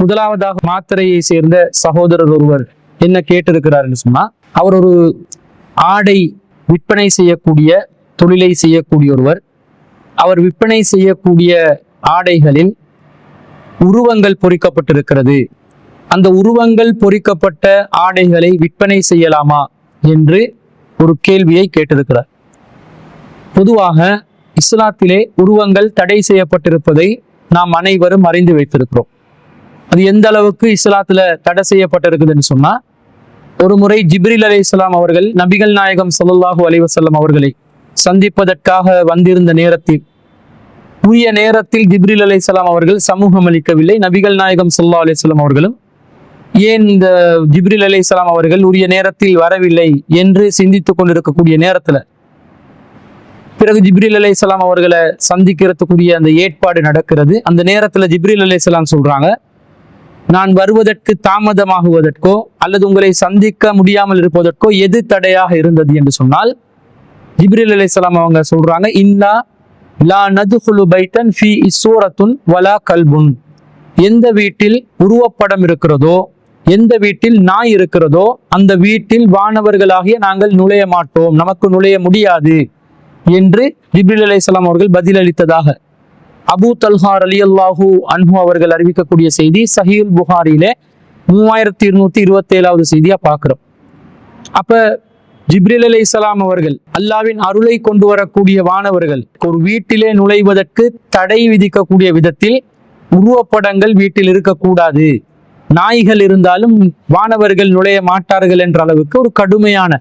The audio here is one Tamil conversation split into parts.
முதலாவதாக மாத்திரையை சேர்ந்த சகோதரர் ஒருவர் என்ன கேட்டிருக்கிறாருன்னு சொன்னா அவர் ஒரு ஆடை விற்பனை செய்யக்கூடிய தொழிலை செய்யக்கூடிய ஒருவர். அவர் விற்பனை செய்யக்கூடிய ஆடைகளில் உருவங்கள் பொறிக்கப்பட்டிருக்கிறது. அந்த உருவங்கள் பொறிக்கப்பட்ட ஆடைகளை விற்பனை செய்யலாமா என்று ஒரு கேள்வியை கேட்டிருக்கிறார். பொதுவாக இஸ்லாத்திலே உருவங்கள் தடை செய்யப்பட்டிருப்பதை நாம் அனைவரும் அறிந்து வைத்திருக்கிறோம். அது எந்த அளவுக்கு இஸ்லாத்துல தடை செய்யப்பட்டிருக்குதுன்னு சொன்னா ஒரு முறை ஜிப்ரில் அலை இஸ்லாம் அவர்கள் நபிகள் நாயகம் ஸல்லல்லாஹு அலிவசல்லம் அவர்களை சந்திப்பதற்காக வந்திருந்த நேரத்தில் உரிய நேரத்தில் ஜிப்ரில் அலை அவர்கள் சமூகம் அளிக்கவில்லை. நபிகள் நாயகம் சொல்லா அலிஸ்லாம் அவர்களும் ஏன் இந்த ஜிப்ரில் அலை அவர்கள் உரிய நேரத்தில் வரவில்லை என்று சிந்தித்துக் கொண்டிருக்கக்கூடிய நேரத்துல பிறகு ஜிப்ரில் அலை அவர்களை சந்திக்கிறதுக்குரிய அந்த ஏற்பாடு நடக்கிறது. அந்த நேரத்துல ஜிப்ரில் அலை சொல்றாங்க நான் வருவதற்கு தாமதமாகுவதற்கோ அல்லது உங்களை சந்திக்க முடியாமல் இருப்பதற்கோ எது தடையாக இருந்தது என்று சொன்னால் ஜிப்ரில் அலிசலாம் அவங்க சொல்றாங்க இன்னா லா நதுகுலு பைட்டன் ஃபி இசோரத்துன் வலா கல்புன். எந்த வீட்டில் உருவப்படம் இருக்கிறதோ எந்த வீட்டில் நாய் இருக்கிறதோ அந்த வீட்டில் வானவர்களாகிய நாங்கள் நுழைய மாட்டோம் நமக்கு நுழைய முடியாது என்று ஜிப்ரில் அலிசலாம் அவர்கள் பதிலளித்ததாக. அபு தல்ஹார் அலி அல்லாஹூ அன்ஹு அவர்கள் அறிவிக்கக்கூடிய செய்தி சஹீல் புகாரிலே மூவாயிரத்தி இருநூத்தி இருபத்தி ஏழாவது செய்தியா பார்க்கிறோம். அப்ப ஜிப்ரில் அலை அவர்கள் அல்லாவின் அருளை கொண்டு வரக்கூடிய வானவர்கள் ஒரு வீட்டிலே நுழைவதற்கு தடை விதிக்கக்கூடிய விதத்தில் உருவப்படங்கள் வீட்டில் இருக்கக்கூடாது. நாய்கள் இருந்தாலும் வானவர்கள் நுழைய மாட்டார்கள் என்ற அளவுக்கு ஒரு கடுமையான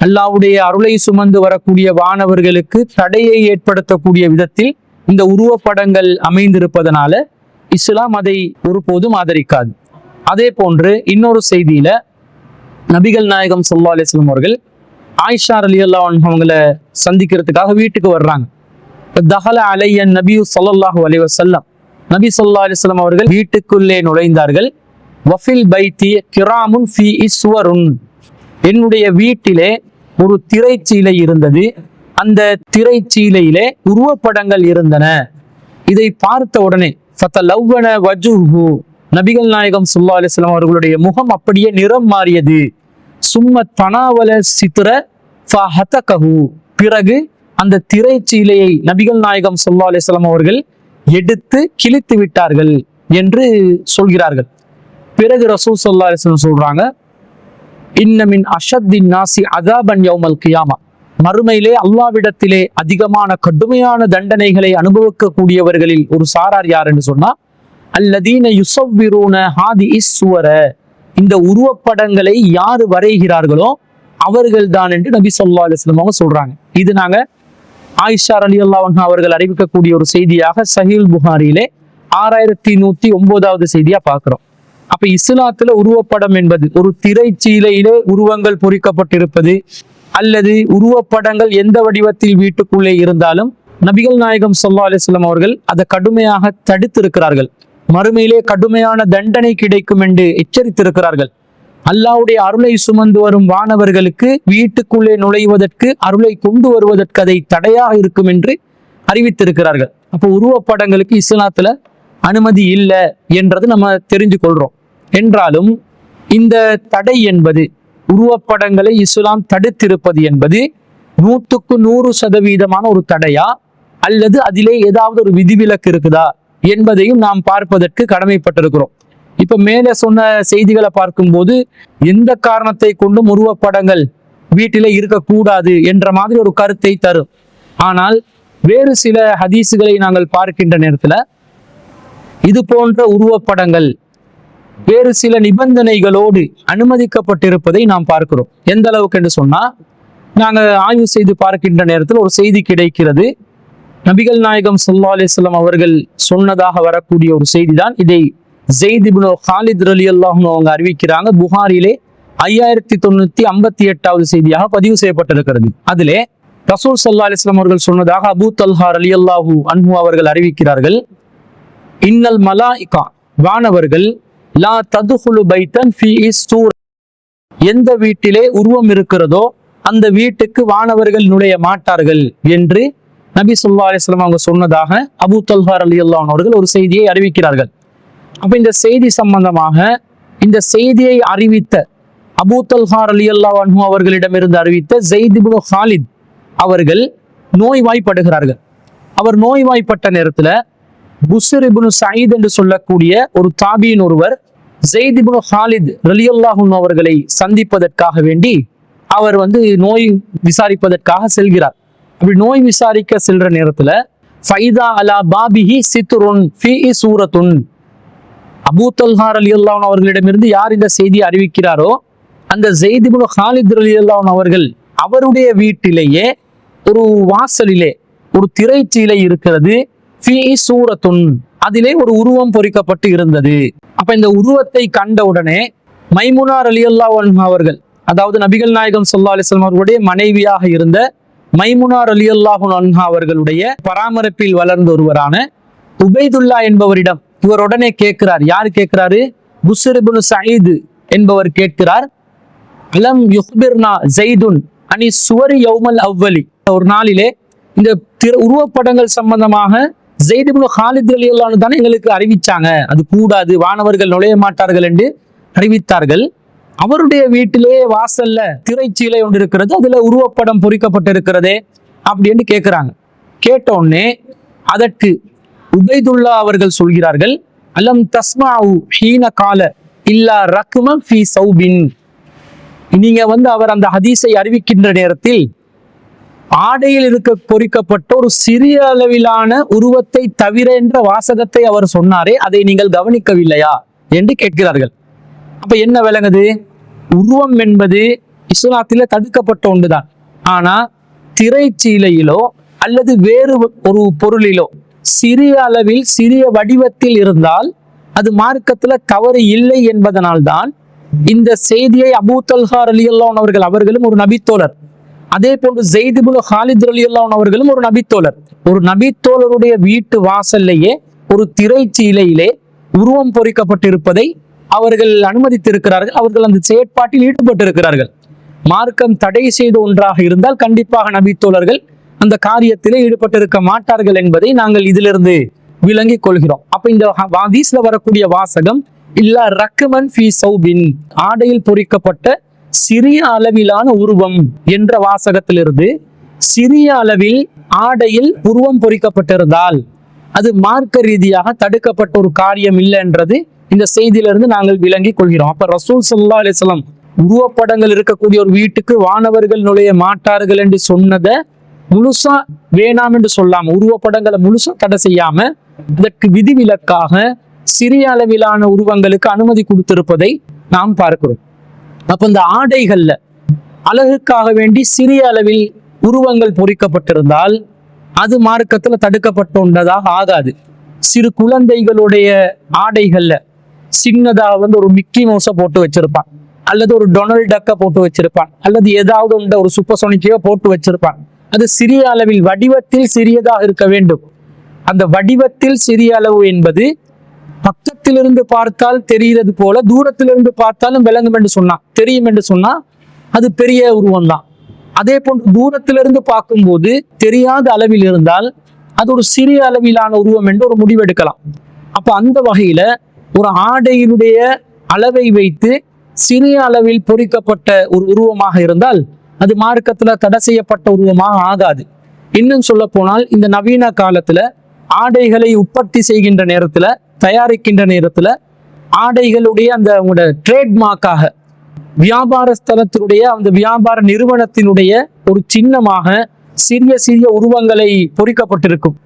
அல்லாவுடைய அருளை சுமந்து வரக்கூடிய வானவர்களுக்கு தடையை ஏற்படுத்தக்கூடிய விதத்தில் இந்த உருவப்படங்கள் அமைந்திருப்பதனால இஸ்லாம் அதை ஒருபோதும் ஆதரிக்காது. அதே போன்று இன்னொரு செய்தியில நபிகள் நாயகம் சொல்லா அலைஹி அவர்கள் ஆயிஷா அலி அல்லா அவங்கள சந்திக்கிறதுக்காக வீட்டுக்கு வர்றாங்க. தஹல அலையன் நபி ஸல்லல்லாஹு அலி வஸல்லம். நபி சொல்லா அலிஸ்லாம் அவர்கள் வீட்டுக்குள்ளே நுழைந்தார்கள். வஃபில் பைத்தி கிராமுன் ஃபி இஸ்வருன். என்னுடைய வீட்டிலே ஒரு திரைச்சீலை இருந்தது. அந்த திரைச்சீலையிலே உருவப்படங்கள் இருந்தன. இதை பார்த்த உடனே ஃபத்தலவ்வன வஜுஹு. நபிகள் நாயகம் சுல்லா அலிஸ்லாம் அவர்களுடைய முகம் அப்படியே நிறம் மாறியது. சும்ம தனாவல சித்திர ஃபஹதகஹு. பிறகு அந்த திரைச்சீலையை நபிகள் நாயகம் ஸல்லல்லாஹு அலிஸ்லாம் அவர்கள் எடுத்து கிழித்து விட்டார்கள் என்று சொல்கிறார்கள். பிறகு ரசூல் சொல்லா அலிஸ்லாம் சொல்றாங்க இன்னமின் அஷத்தின் நாசி அதாபன் யௌமல் கியாமா. மறுமையிலே அல்லாவிடத்திலே அதிகமான கடுமையான தண்டனைகளை அனுபவிக்கக்கூடியவர்களில் ஒரு சாரார் யார் என்று சொன்னா அல்லதீன யுசவ்விரூன ஹாதி இஸ்வர இந்த உருவப்படங்களை யாரு வரைகிறார்களோ அவர்கள் தான் என்று நபி சொல்லா அலிஸ்லாம் அவங்க சொல்றாங்க. இது நாங்க ஆயிஷா அலி அல்லாஹ் அவர்கள் அறிவிக்கக்கூடிய ஒரு செய்தியாக சஹீல் புகாரியிலே ஆறாயிரத்தி நூத்தி ஒன்பதாவது செய்தியா பார்க்கிறோம். அப்ப இஸ்லாத்துல உருவப்படம் என்பது ஒரு திரைச்சீலையிலே உருவங்கள் பொறிக்கப்பட்டிருப்பது அல்லது உருவப்படங்கள் எந்த வடிவத்தில் வீட்டுக்குள்ளே இருந்தாலும் நபிகள் நாயகம் சொல்லா அலிஸ்லாம் அவர்கள் அதை கடுமையாக தடுத்திருக்கிறார்கள். மறுமையிலே கடுமையான தண்டனை கிடைக்கும் என்று எச்சரித்திருக்கிறார்கள். அல்லாவுடைய அருளை சுமந்து வரும் வானவர்களுக்கு வீட்டுக்குள்ளே நுழைவதற்கு அருளை கொண்டு வருவதற்கு அதை தடையாக இருக்கும் என்று அறிவித்திருக்கிறார்கள். அப்போ உருவப்படங்களுக்கு இஸ்லாத்துல அனுமதி இல்லை என்றது நம்ம தெரிஞ்சு கொள்றோம் என்றாலும் இந்த தடை என்பது உருவப்படங்களை இஸ்லாம் தடுத்திருப்பது என்பது நூற்றுக்கு நூறு சதவீதமான ஒரு தடையா? அல்லது அதிலே ஏதாவது ஒரு விதிவிலக்கு இருக்குதா? என்பதையும் நாம் பார்ப்பதற்கு கடமைப்பட்டிருக்கிறோம். இப்ப மேலே சொன்ன செய்திகளை பார்க்கும்போது எந்த காரணத்தை கொண்டும் உருவப்படங்கள் வீட்டிலே இருக்கக்கூடாது என்ற மாதிரி ஒரு கருத்தை தரும். ஆனால் வேறு சில ஹதீஸுகளை நாங்கள் பார்க்கின்ற நேரத்துல இது போன்ற உருவப்படங்கள் வேறு சில நிபந்தனைகளோடு அனுமதிக்கப்பட்டிருப்பதை நாம் பார்க்கிறோம். எந்த அளவுக்கு என்று சொன்னா நாங்க ஆய்வு செய்து பார்க்கின்ற நேரத்தில் ஒரு செய்தி கிடைக்கிறது. நபிகள் நாயகம் ஸல்லல்லாஹு அலிஸ்லாம் அவர்கள் சொன்னதாக வரக்கூடிய ஒரு செய்தி தான் இதை ஜெய்திபுனோ ஹாலித் அலி அல்லாஹும் அவங்க அறிவிக்கிறாங்க. புகாரிலே ஐயாயிரத்தி தொண்ணூத்தி ஐம்பத்தி எட்டாவது செய்தியாக பதிவு செய்யப்பட்டிருக்கிறது. அதிலே ரசூல் சல்லா அலிஸ்லாம் அவர்கள் சொன்னதாக அபூ தல்ஹார் அலி அல்லாஹூ அன்ஹு அவர்கள் அறிவிக்கிறார்கள். இன்னல் மலாயிகா வானவர்கள் லா ததுகுலு பைத்தன் ஃபி இஸ் இஸ்தூர் எந்த வீட்டிலே உருவம் இருக்கிறதோ அந்த வீட்டுக்கு வானவர்கள் நுழைய மாட்டார்கள் என்று நபி சொல்லா அலிஸ்லாம் அவங்க சொன்னதாக அபு தல்ஹார் அலி அல்லான் அவர்கள் ஒரு செய்தியை அறிவிக்கிறார்கள். அப்ப இந்த செய்தி சம்பந்தமாக இந்த செய்தியை அறிவித்த அபூத்தல்ஹார் அலி அல்லா அவர்களிடமிருந்து அறிவித்த ஜெய்திபு ஹாலித் அவர்கள் நோய்வாய்ப்படுகிறார்கள். அவர் நோய்வாய்ப்பட்ட நேரத்தில் புஸ்ர் இபுனு சயீத் என்று சொல்லக்கூடிய ஒரு தாபியின் ஒருவர் ஜெயித் இபுனு ஹாலித் ரலியுல்லாஹும் அவர்களை சந்திப்பதற்காக வேண்டி அவர் வந்து நோய் விசாரிப்பதற்காக செல்கிறார். அப்படி நோய் விசாரிக்க செல்ற நேரத்துல ஃபைதா அலா பாபிஹி சித்துருன் ஃபி சூரத்துன். அபூ தல்ஹார் அலி அல்லாஹ் அவர்களிடமிருந்து யார் இந்த செய்தியை அறிவிக்கிறாரோ அந்த ஜெய்திபுல் ஹாலித் அலி அல்லாஹ் அவர்கள் அவருடைய வீட்டிலேயே ஒரு வாசலிலே ஒரு திரைச்சீலை இருக்கிறது. சூரத்துன் அதிலே ஒரு உருவம் பொறிக்கப்பட்டு இருந்தது. அப்ப இந்த உருவத்தை கண்ட உடனே மைமுனார் அலி அல்லா அவர்கள் அதாவது நபிகள் நாயகம் சொல்லா அலைஹி அவர்களுடைய மனைவியாக இருந்த மைமுனார் அலி அல்லாஹு அன்ஹா அவர்களுடைய பராமரிப்பில் வளர்ந்த ஒருவரான உபைதுல்லா என்பவரிடம் இவர் உடனே கேட்கிறார். யார் கேட்கிறாரு? புஸ்ர் சயீது என்பவர் கேட்கிறார். அலம் யுஹ்பிர்னா ஜெய்துன் அனி சுவரி யௌமல் அவ்வலி. ஒரு நாளிலே இந்த திரு உருவப்படங்கள் சம்பந்தமாக ஜெயித் இப்னு ஹாலித் ரலியல்லாஹு தானே எங்களுக்கு அறிவிச்சாங்க. அது கூடாது வானவர்கள் நுழைய மாட்டார்கள் என்று அறிவித்தார்கள். அவருடைய வீட்டிலே வாசல்ல திரைச்சீலை ஒன்று இருக்கிறது அதுல உருவப்படம் பொறிக்கப்பட்டிருக்கிறதே அப்படின்னு கேட்கிறாங்க கேட்ட உடனே அதற்கு உபைதுல்லா அவர்கள் சொல்கிறார்கள் அலம் தஸ்மாவு ஹீன கால இல்லா ரக்மம் ஃபி சௌபின். நீங்க வந்து அவர் அந்த ஹதீஸை அறிவிக்கின்ற நேரத்தில் ஆடையில் இருக்க பொறிக்கப்பட்ட ஒரு சிறிய அளவிலான உருவத்தை தவிர என்ற வாசகத்தை அவர் சொன்னாரே அதை நீங்கள் கவனிக்கவில்லையா என்று கேட்கிறார்கள். அப்ப என்ன விளங்குது? உருவம் என்பது இஸ்லாத்தில தடுக்கப்பட்ட ஒன்றுதான். ஆனா திரைச்சீலையிலோ அல்லது வேறு ஒரு பொருளிலோ சிறிய அளவில் சிறிய வடிவத்தில் இருந்தால் அது மார்க்கத்துல தவறு இல்லை என்பதனால்தான் இந்த செய்தியை அபூ தல்ஹார் அலி அவர்கள் அவர்களும் ஒரு நபித்தோழர் அதே போன்று ஜெய்திபுல் ஹாலித் அலி அவர்களும் ஒரு நபித்தோழர். ஒரு நபித்தோழருடைய வீட்டு வாசல்லையே ஒரு திரைச்சீலையிலே உருவம் பொறிக்கப்பட்டிருப்பதை அவர்கள் அனுமதித்திருக்கிறார்கள். அவர்கள் அந்த செயற்பாட்டில் ஈடுபட்டிருக்கிறார்கள். மார்க்கம் தடை செய்த ஒன்றாக இருந்தால் கண்டிப்பாக நபித்தோழர்கள் அந்த காரியத்திலே ஈடுபட்டிருக்க மாட்டார்கள் என்பதை நாங்கள் இதிலிருந்து விளங்கி கொள்கிறோம். அப்ப இந்த வாதீஸ்ல வரக்கூடிய வாசகம் இல்ல ரக்குமன் ஃபி சௌபின். ஆடையில் பொறிக்கப்பட்ட சிறிய அளவிலான உருவம் என்ற வாசகத்திலிருந்து சிறிய அளவில் ஆடையில் உருவம் பொறிக்கப்பட்டிருந்தால் அது மார்க்க ரீதியாக தடுக்கப்பட்ட ஒரு காரியம் இல்லை என்றது இந்த செய்தியிலிருந்து நாங்கள் விளங்கிக் கொள்கிறோம். அப்ப ரசூல் சல்லா அலிஸ்லாம் உருவப்படங்கள் இருக்கக்கூடிய ஒரு வீட்டுக்கு வானவர்கள் நுழைய மாட்டார்கள் என்று சொன்னதை முழுசா வேணாம் என்று சொல்லாம உருவப்படங்களை முழுசா தடை செய்யாம இதற்கு விதிவிலக்காக சிறிய அளவிலான உருவங்களுக்கு அனுமதி கொடுத்திருப்பதை நாம் பார்க்கிறோம். அப்ப இந்த ஆடைகள்ல அழகுக்காக வேண்டி சிறிய அளவில் உருவங்கள் பொறிக்கப்பட்டிருந்தால் அது மார்க்கத்துல தடுக்கப்பட்டுள்ளதாக ஆகாது. சிறு குழந்தைகளுடைய ஆடைகள்ல சின்னதா வந்து ஒரு மிக்கி மவுஸை போட்டு வச்சிருப்பான். அல்லது ஒரு டொனால்ட் டக்கை போட்டு வச்சிருப்பான். அல்லது ஏதாவது உண்ட ஒரு சூப்பர் சோனிக்கையோ போட்டு வச்சிருப்பான். அது சிறிய அளவில் வடிவத்தில் சிறியதாக இருக்க வேண்டும். அந்த வடிவத்தில் சிறிய அளவு என்பது பக்கத்திலிருந்து பார்த்தால் தெரிகிறது போல தூரத்திலிருந்து பார்த்தாலும் விளங்கும் என்று சொன்னான் தெரியும் என்று சொன்னா அது பெரிய உருவம் தான் அதே போன்று தூரத்திலிருந்து பார்க்கும்போது தெரியாத அளவில் இருந்தால் அது ஒரு சிறிய அளவிலான உருவம் என்று ஒரு முடிவெடுக்கலாம். அப்ப அந்த வகையில ஒரு ஆடையினுடைய அளவை வைத்து சிறிய அளவில் பொறிக்கப்பட்ட ஒரு உருவமாக இருந்தால் அது மார்க்கத்துல தடை செய்யப்பட்ட உருவமாக ஆகாது. இன்னும் சொல்ல போனால் இந்த நவீன காலத்துல ஆடைகளை உற்பத்தி செய்கின்ற நேரத்துல தயாரிக்கின்ற நேரத்தில் ஆடைகளுடைய அந்த உங்களோட ட்ரேட்மார்க்காக வியாபார ஸ்தலத்தினுடைய அந்த வியாபார நிறுவனத்தினுடைய ஒரு சின்னமாக சிறிய சிறிய உருவங்களை பொறிக்கப்பட்டிருக்கும்.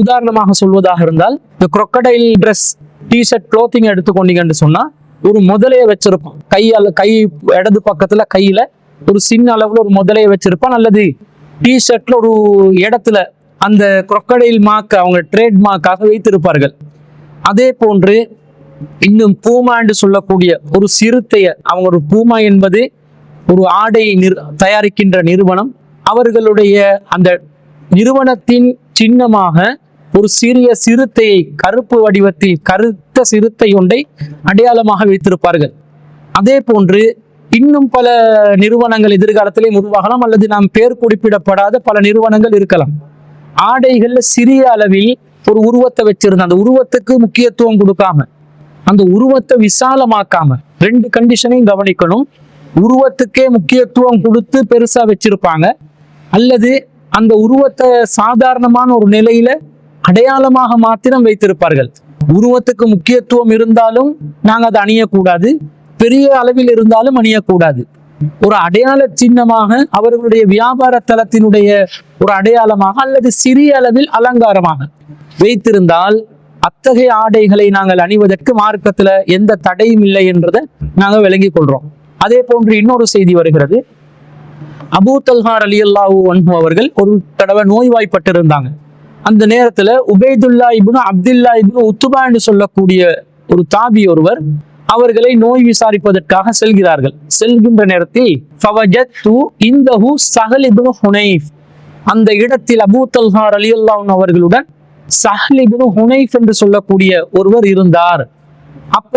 உதாரணமாக சொல்வதாக இருந்தால் இந்த crocodile ட்ரெஸ் டிஷர்ட் க்ளோத்திங் எடுத்துக்கொண்டீங்கன்னு சொன்னால் ஒரு முதலையை வச்சிருப்பான். கையால் கை இடது பக்கத்தில் கையில் ஒரு சின்ன அளவில் ஒரு முதலையை வச்சிருப்பான். அல்லது டிஷர்ட்ல ஒரு இடத்துல அந்த crocodile மார்க் அவங்க ட்ரேட் மார்க்காக வைத்திருப்பார்கள். அதே போன்று இன்னும் பூமா என்று சொல்லக்கூடிய ஒரு சிறுத்தைய அவங்க ஒரு பூமா என்பது ஒரு ஆடையை நிறு தயாரிக்கின்ற நிறுவனம். அவர்களுடைய அந்த நிறுவனத்தின் சின்னமாக ஒரு சிறிய சிறுத்தையை கருப்பு வடிவத்தில் கருத்த சிறுத்தை ஒன்றை அடையாளமாக வைத்திருப்பார்கள். அதே போன்று இன்னும் பல நிறுவனங்கள் எதிர்காலத்திலே உருவாகலாம் அல்லது நாம் பேர் குறிப்பிடப்படாத பல நிறுவனங்கள் இருக்கலாம். ஆடைகள்ல சிறிய அளவில் ஒரு உருவத்தை வச்சிருந்த அந்த உருவத்துக்கு முக்கியத்துவம் கொடுக்காம அந்த உருவத்தை விசாலமாக்காம ரெண்டு கண்டிஷனையும் கவனிக்கணும். உருவத்துக்கே முக்கியத்துவம் கொடுத்து பெருசா வச்சிருப்பாங்க. அல்லது அந்த உருவத்தை சாதாரணமான ஒரு நிலையில அடையாளமாக மாத்திரம் வைத்திருப்பார்கள். உருவத்துக்கு முக்கியத்துவம் இருந்தாலும் நாங்க அதை அணியக்கூடாது. பெரிய அளவில் இருந்தாலும் அணியக்கூடாது. ஒரு அடையாள சின்னமாக அவர்களுடைய வியாபார தளத்தினுடைய ஒரு அடையாளமாக அல்லது சிறிய அளவில் அலங்காரமாக. வைத்திருந்தால் அத்தகைய ஆடைகளை நாங்கள் அணிவதற்கு மார்க்கத்துல எந்த தடையும் இல்லை என்றதை நாங்கள் விளங்கிக் கொள்றோம். அதே போன்று இன்னொரு செய்தி வருகிறது. அபூ தல்ஹார் அலி அல்லாஹூ அவர்கள் ஒரு தடவை நோய்வாய்ப்பட்டிருந்தாங்க. அந்த நேரத்துல உபைதுல்லா இபுனு அப்துல்லா இபுனு உத்துபா என்று சொல்லக்கூடிய ஒரு தாபி ஒருவர் அவர்களை நோய் விசாரிப்பதற்காக செல்கிறார்கள். செல்கின்ற நேரத்தில் ஃபவஜத்து அந்த இடத்தில் அபூ தல்ஹார் அலி அல்லாஹ் அவர்களுடன் சஹல் ஹுனைஃப் என்று சொல்லக்கூடிய ஒருவர் இருந்தார். அப்ப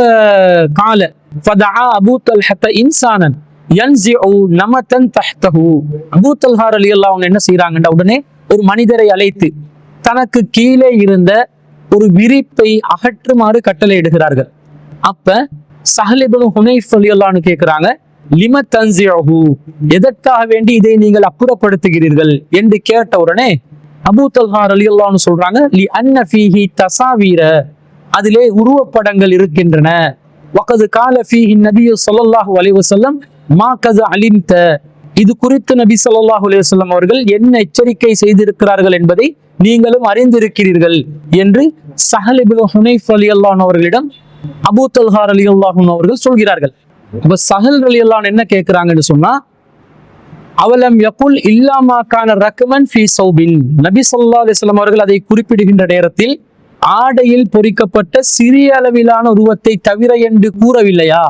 கால ஃபதா அபூ தல்ஹத்த இன்சானன் யன்சிஉ நமதன் தஹ்தஹு. அபூ தல்ஹார் ரலியல்லாஹு அன்ஹு என்ன செய்றாங்கன்ற உடனே ஒரு மனிதரை அழைத்து தனக்கு கீழே இருந்த ஒரு விரிப்பை அகற்றுமாறு கட்டளையிடுகிறார்கள் அப்ப சஹலிபுனு ஹுனைஃப் ரலியல்லாஹு அல்லான்னு கேக்குறாங்க லிம தன்சிஉஹு? எதற்காக வேண்டி இதை நீங்கள் அப்புறப்படுத்துகிறீர்கள்? என்று கேட்ட உடனே அபூ தல்ஹார் அல்லாஹ்னு அன்ஹு சொல்றாங்க லி அன்ன ஃபீஹி தசாவீர. அதிலே உருவப்படங்கள் இருக்கின்றன. வக்கது கால ஃபீஹி நபி ஸல்லல்லாஹு அலைஹி வஸல்லம் மா கது அலிந்த இது குறித்து நபி ஸல்லல்லாஹு அலைஹி வஸல்லம் அவர்கள் என்ன எச்சரிக்கை செய்திருக்கிறார்கள் என்பதை நீங்களும் அறிந்திருக்கிறீர்கள் என்று சஹல் ஹுனைஃப் அலி அன்ஹு அவர்களிடம் அபூ தல்ஹார் ரலியல்லாஹு அவர்கள் சொல்கிறார்கள். அப்ப சஹல் அலி அல்லாஹ் என்ன கேட்கிறாங்கன்னு சொன்னா அவலம் யகுல் இல்லாமாக்கான ரக்மன் ஃபி சௌபின். நபி சொல்லா அலிஸ்லாம் அவர்கள் அதை குறிப்பிடுகின்ற நேரத்தில் ஆடையில் பொறிக்கப்பட்ட சிறிய அளவிலான உருவத்தை தவிர என்று கூறவில்லையா?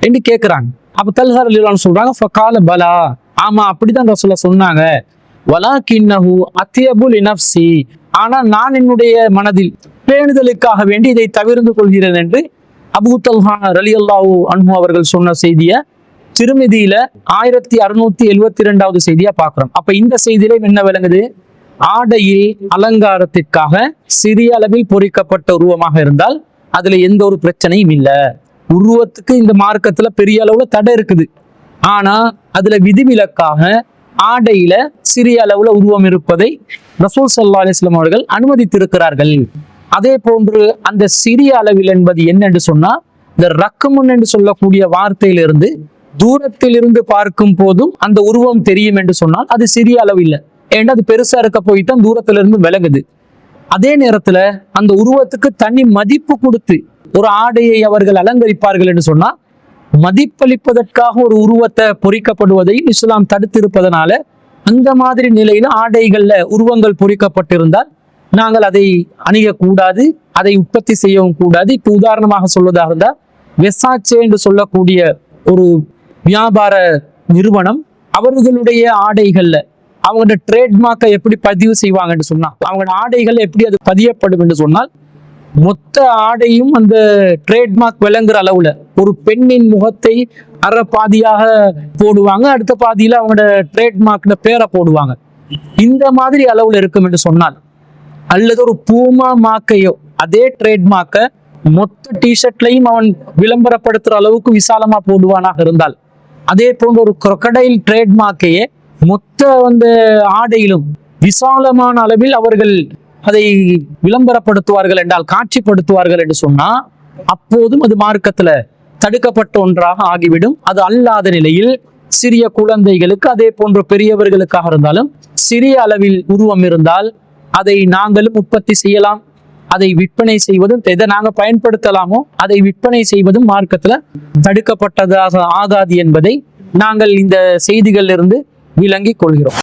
என்று கேட்கிறாங்க அப்ப தல்ஹார் அலிலான் சொல்றாங்க ஃபகால பலா. ஆமா அப்படிதான் ரசூலா சொன்னாங்க. வலா கிண்ணஹு அத்தியபுல் இனப்சி ஆனா நான் என்னுடைய மனதில் பேணுதலுக்காக வேண்டி இதை தவிர்ந்து கொள்கிறேன் என்று அபு தல்ஹா ரலி அல்லாஹூ அன்ஹு அவர்கள் சொன்ன செய்தியை திருமதியில ஆயிரத்தி அறுநூத்தி எழுவத்தி ரெண்டாவது செய்தியா பாக்குறோம். அப்ப இந்த செய்தியில என்ன விளங்குது? ஆடையில் அலங்காரத்திற்காக சிறிய அளவில் பொறிக்கப்பட்ட உருவமாக இருந்தால் அதுல எந்த ஒரு பிரச்சனையும் இல்லை. உருவத்துக்கு இந்த மார்க்கத்துல பெரிய அளவுல தடை இருக்குது. ஆனா அதுல விதிவிலக்காக ஆடையில சிறிய அளவுல உருவம் இருப்பதை ரசூல் சல்லா அலிஸ்லாம் அவர்கள் அனுமதித்திருக்கிறார்கள். அதே போன்று அந்த சிறிய அளவில் என்பது என்னென்று சொன்னா இந்த ரக்கமுன் என்று சொல்லக்கூடிய வார்த்தையிலிருந்து தூரத்தில் இருந்து பார்க்கும் போதும் அந்த உருவம் தெரியும் என்று சொன்னால் அது சிறிய அளவு இல்லை ஏன்னா அது பெருசா இருக்க போய் தான் தூரத்துல இருந்து விலகுது. அதே நேரத்துல அந்த உருவத்துக்கு தனி மதிப்பு கொடுத்து ஒரு ஆடையை அவர்கள் அலங்கரிப்பார்கள் என்று சொன்னா மதிப்பளிப்பதற்காக ஒரு உருவத்தை பொறிக்கப்படுவதையும் இஸ்லாம் தடுத்திருப்பதனால அந்த மாதிரி நிலையில ஆடைகள்ல உருவங்கள் பொறிக்கப்பட்டிருந்தால் நாங்கள் அதை அணியக்கூடாது அதை உற்பத்தி செய்யவும் கூடாது. இப்போ உதாரணமாக சொல்வதாக இருந்தால் வெசாச்சே என்று சொல்லக்கூடிய ஒரு வியாபார நிறுவனம் அவர்களுடைய ஆடைகள்ல அவங்களோட ட்ரேட்மார்க்கை எப்படி பதிவு செய்வாங்கன்னு சொன்னா அவங்களோட ஆடைகள் எப்படி அது பதியப்படும் என்று சொன்னால் மொத்த ஆடையும் அந்த ட்ரேட்மார்க் விளங்குற அளவுல ஒரு பெண்ணின் முகத்தை அரை பாதியாக போடுவாங்க அடுத்த பாதியில அவங்களோட ட்ரேட்மார்க்ல பேரை போடுவாங்க. இந்த மாதிரி அளவுல இருக்கும் என்று சொன்னால் அல்லது ஒரு பூமா மாக்கையோ அதே ட்ரேட்மார்க்கை மொத்த டிஷர்ட்லையும் அவன் விளம்பரப்படுத்துற அளவுக்கு விசாலமா போடுவானாக இருந்தால் அதே போன்ற ஒரு crocodile ட்ரேட்மார்க்கையே மொத்த அந்த ஆடையிலும் விசாலமான அளவில் அவர்கள் அதை விளம்பரப்படுத்துவார்கள் என்றால் காட்சிப்படுத்துவார்கள் என்று சொன்னா அப்போதும் அது மார்க்கத்துல தடுக்கப்பட்ட ஒன்றாக ஆகிவிடும். அது அல்லாத நிலையில் சிறிய குழந்தைகளுக்கு அதே போன்ற பெரியவர்களுக்காக இருந்தாலும் சிறிய அளவில் உருவம் இருந்தால் அதை நாங்களும் உற்பத்தி செய்யலாம். அதை விற்பனை செய்வதும் எதை நாங்கள் பயன்படுத்தலாமோ அதை விற்பனை செய்வதும் மார்க்கத்தில் தடுக்கப்பட்டதாக ஆகாது என்பதை நாங்கள் இந்த செய்திகளிலிருந்து விளங்கிக் கொள்கிறோம்.